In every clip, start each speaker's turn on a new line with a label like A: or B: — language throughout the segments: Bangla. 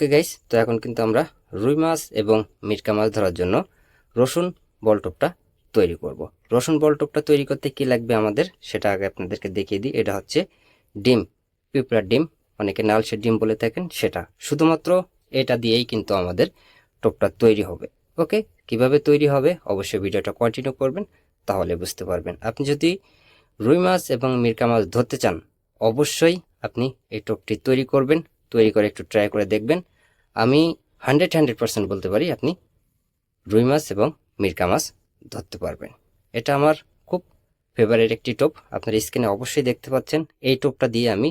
A: ওকে গাইস তো এখন কিন্তু আমরা রুই মাছ এবং মিরকা মাছ ধরার জন্য রসুন বলটপটা তৈরি করব। রসুন বলটপটা তৈরি করতে কি লাগবে আমাদের? সেটা আগে আপনাদেরকে দেখিয়ে দিই। এটা হচ্ছে ডিম, পিঁপড়ার ডিম, অনেকে নালসের ডিম বলে থাকেন সেটা। শুধুমাত্র এটা দিয়েই কিন্তু আমাদের টোপটা তৈরি হবে। ওকে কীভাবে তৈরি হবে? অবশ্যই ভিডিওটা কন্টিনিউ করবেন, তাহলে বুঝতে পারবেন। আপনি যদি রুই মাছ এবং মিরকা মাছ ধরতে চান, অবশ্যই আপনি এই টোপটি তৈরি করবেন। তৈরি করে একটু ট্রাই করে দেখবেন। আমি হান্ড্রেড হান্ড্রেড পার্সেন্ট বলতে পারি আপনি রুই মাছ এবং মিরকা মাছ ধরতে পারবেন। এটা আমার খুব ফেভারিট একটি টোপ। আপনার স্ক্রিনে অবশ্যই দেখতে পাচ্ছেন, এই টোপটা দিয়ে আমি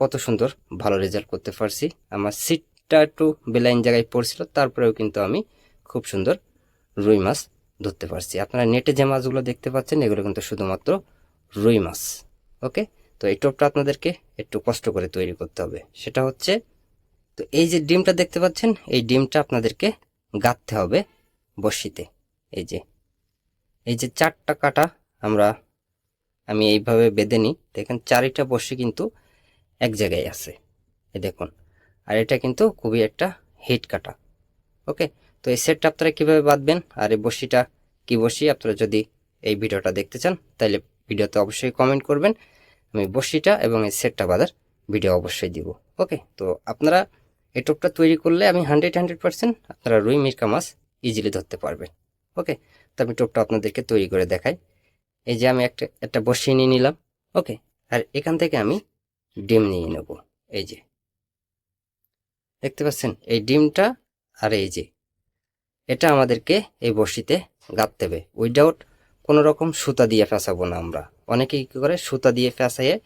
A: কত সুন্দর ভালো রেজাল্ট করতে পারছি। আমার সিটটা একটু বেলাইন জায়গায় পড়ছিল, তারপরেও কিন্তু আমি খুব সুন্দর রুই মাছ ধরতে পারছি। আপনারা নেটে যে মাছগুলো দেখতে পাচ্ছেন, এগুলো কিন্তু শুধুমাত্র রুই মাছ, ওকে? তো এই টোপটা আপনাদেরকে একটু কষ্ট করে তৈরি করতে হবে। সেটা হচ্ছে, তো এই যে ডিমটা দেখতে পাচ্ছেন, এই ডিমটা আপনাদেরকে গাঁথতে হবে বড়শিতে। এই যে এই যে চারটা কাটা আমরা, আমি এইভাবে বেঁধে নিই। দেখেন, চারিটা বড়শি কিন্তু এক জায়গায় আছে। এই দেখুন, আর এটা কিন্তু খুবই একটা হিট কাটা, ওকে? তো এই সেটটা আপনারা কীভাবে বাঁধবেন আর এই বসিটা কি বসি আপনারা যদি এই ভিডিওটা দেখতে চান তাহলে ভিডিওতে অবশ্যই কমেন্ট করবেন। আমি বসিটা এবং এই সেটটা বাঁধার ভিডিও অবশ্যই দিব। ওকে তো আপনারা এই টোপটা তৈরি করলে আমি হান্ড্রেড হান্ড্রেড পার্সেন্ট আপনারা রুই মিরকা মাছ ইজিলি ধরতে পারবেন। ওকে তো আমি টোপটা আপনাদেরকে তৈরি করে দেখাই। এই যে আমি একটা একটা বসিয়ে নিয়ে নিলাম। ওকে আর এখান থেকে আমি ডিম নিয়ে নেব। এই যে, দেখতে পাচ্ছেন? এই ডিমটা আর এই যে এটা আমাদেরকে এই বড়শিতে গাঁথতে হবে। উইদাউট কোনো রকম সুতা দিয়ে ফেঁসাবো না আমরা। অনেকে কী করে? সুতা দিয়ে ফেঁসাইয়ে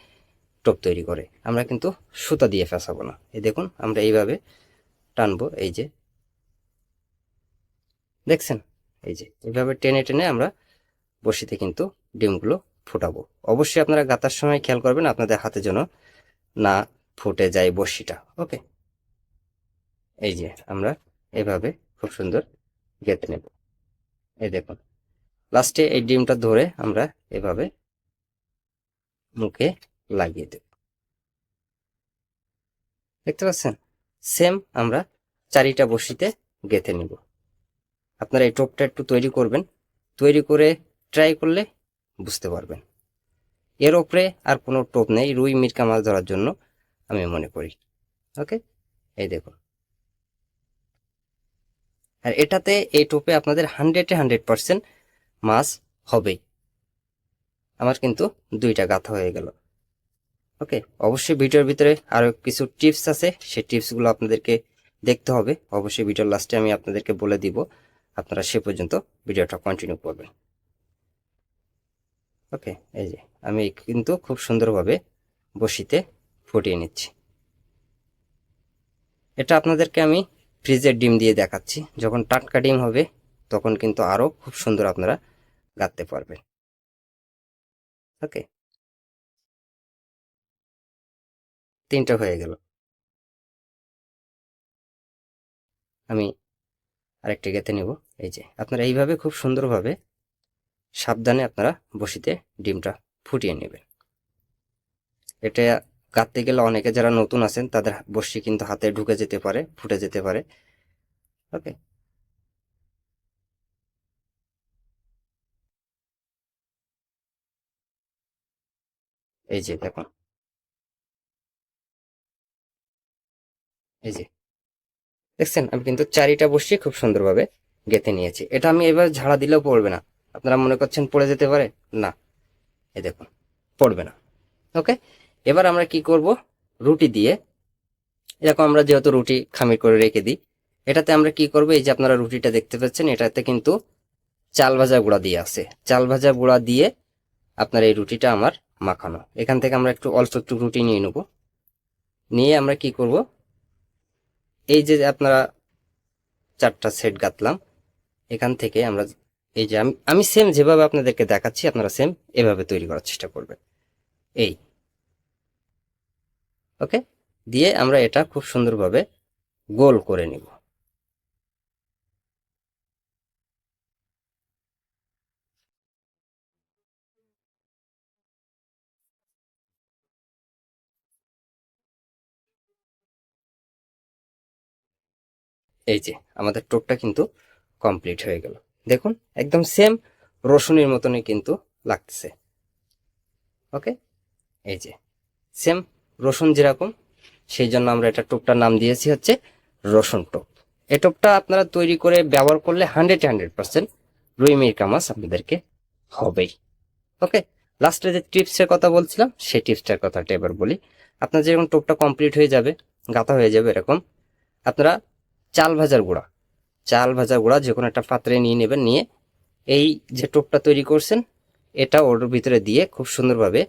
A: টোপ তৈরি করে। আমরা কিন্তু সুতা দিয়ে ফেঁসাবো না। এই দেখুন, আমরা এইভাবে টানবো, এই যে। দেখছেন? এই যে, এইভাবে টেনে টেনে আমরা বড়শিতে কিন্তু ডিমগুলো ফুটাবো। অবশ্যই আপনারা গাতার সময় খেয়াল করবেন, আপনাদের হাতে যেন না ফুটে যায় বড়শিটা। ওকে এই যে, আমরা এভাবে খুব সুন্দর গেঁথে নেব। এই দেখুন। লাস্টে এই ডিমটা ধরে আমরা এভাবে মুখে লাগিয়ে দেব। দেখতে পাচ্ছেন? সেম আমরা চারিটা বসিতে গেঁথে নিব। আপনারা এই টোপটা একটু তৈরি করবেন। তৈরি করে ট্রাই করলে বুঝতে পারবেন। এর ওপরে আর কোনো টোপ নেই। রুই, মিরকা মাছ ধরার জন্য আমি মনে করি। ওকে এই দেখুন। আর এটাতে এই টোপে আপনাদের হান্ড্রেডে হান্ড্রেড পার্সেন্ট মাছ হবেই। আমার কিন্তু দুইটা গাথা হয়ে গেল। ওকে, অবশ্যই ভিডিওর ভিতরে আরও কিছু টিপস আছে, সেই টিপসগুলো আপনাদেরকে দেখতে হবে। অবশ্যই ভিডিওর লাস্টে আমি আপনাদেরকে বলে দিব, আপনারা সে পর্যন্ত ভিডিওটা কন্টিনিউ করবেন। ওকে, এই যে, আমি কিন্তু খুব সুন্দরভাবে বসিতে ফুটিয়ে নিচ্ছি। এটা আপনাদেরকে আমি ফ্রিজের ডিম দিয়ে দেখাচ্ছি। যখন টাটকা ডিম হবে, তখন কিন্তু আরও খুব সুন্দর আপনারা গাঁথতে পারবেন। ওকে। তিনটা হয়ে গেল। আমি আরেকটা গেতে নেব। এই যে, আপনারা এইভাবে খুব সুন্দরভাবে সাবধানে আপনারা বসিতে ডিমটা ফুটিয়ে নেবেন। এটা গাঁথতে গেলে অনেকে যারা নতুন আছেন, তাদের বসি কিন্তু হাতে ঢুকে যেতে পারে, ফুটে যেতে পারে। ওকে এই যে দেখুন। এই যে। দেখছেন? আমি কিন্তু চারিটা বসিয়ে খুব সুন্দরভাবে গেঁথে নিয়েছি। এটা আমি এবার ঝাড়া দিলেও পড়বে না। আপনারা মনে করছেন পড়ে যেতে পারে? না। এই দেখুন, পড়বে না। ওকে এবার আমরা কি করব? রুটি দিয়ে। এরকম আমরা যেহেতু রুটি খামির করে রেখে দিই, এটাতে আমরা কি করব? এই যে আপনারা রুটিটা দেখতে পাচ্ছেন, এটাতে কিন্তু চাল ভাজা গুঁড়া দিয়ে আছে। চাল ভাজা গুঁড়া দিয়ে আপনার এই রুটিটা আমার মাখানো। এখান থেকে আমরা একটু অল্প একটু রুটি নিয়ে নেব। নিয়ে আমরা কি করব? এই যে আপনারা চারটা সেট গাঁথলাম এখান থেকে আমরা এই যে আমি আমি সেম যেভাবে আপনাদেরকে দেখাচ্ছি, আপনারা সেম এভাবে তৈরি করার চেষ্টা করবেন। এই ওকে? দিয়ে আমরা এটা খুব সুন্দরভাবে গোল করে নিব। এই যে, আমাদের টোপটা কিন্তু কমপ্লিট হয়ে গেল। দেখুন, একদম সেম রসুনের মতনই কিন্তু লাগতেছে। ওকে? এই যে সেম রসুন যেরকম, সেই জন্য আমরা এটা টোপটার নাম দিয়েছি হচ্ছে রসুন টোপ। এই টোপটা আপনারা তৈরি করে ব্যবহার করলে হান্ড্রেড হান্ড্রেড পার্সেন্ট রুই মিরকা মাছ আপনাদেরকে হবেই। ওকে, লাস্টে যে টিপসের কথা বলছিলাম, সেই টিপসটার কথাটা এবার বলি। আপনার যেরকম টোপটা কমপ্লিট হয়ে যাবে, গাঁথা হয়ে যাবে এরকম, আপনারা চাল ভাজার গুঁড়া, চাল ভাজার গুঁড়া যে কোনো একটা পাত্রে নিয়ে নেবেন, নিয়ে এই যে টোপটা তৈরি করছেন, এটা ওর ভিতরে দিয়ে খুব সুন্দরভাবে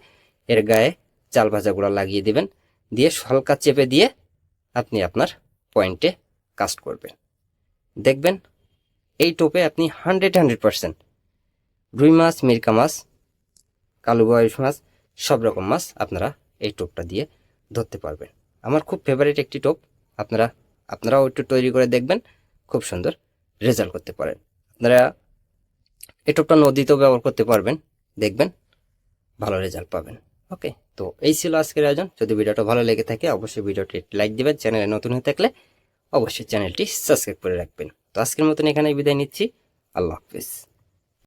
A: এর গায়ে চাল ভাজা গুঁড়া লাগিয়ে দিবেন। দিয়ে হালকা চেপে দিয়ে আপনি আপনার পয়েন্টে কাস্ট করবেন। দেখবেন এই টোপে আপনি হান্ড্রেড হান্ড্রেড পার্সেন্ট রুই মাছ, মিরকা মাছ, কালো বয়স মাছ, সব রকম মাছ আপনারা এই টোপটা দিয়ে ধরতে পারবেন। আমার খুব ফেভারিট একটি টোপ, আপনারা, আপনারাও একটু তৈরি করে দেখবেন, খুব সুন্দর রেজাল্ট করতে পারেন। আপনারা এই টোপটা নদীতেও ব্যবহার করতে পারবেন, দেখবেন ভালো রেজাল্ট পাবেন। ওকে তো এই ছিল আজকের আয়োজন। যদি ভিডিওটা ভালো লেগে থাকে, অবশ্যই ভিডিওটি লাইক দেবেন, চ্যানেলে নতুন হয়ে থাকলে অবশ্যই চ্যানেলটি সাবস্ক্রাইব করে রাখবেন। তো আজকের মতন এখানে বিদায় নিচ্ছি। আল্লাহ হাফিজ।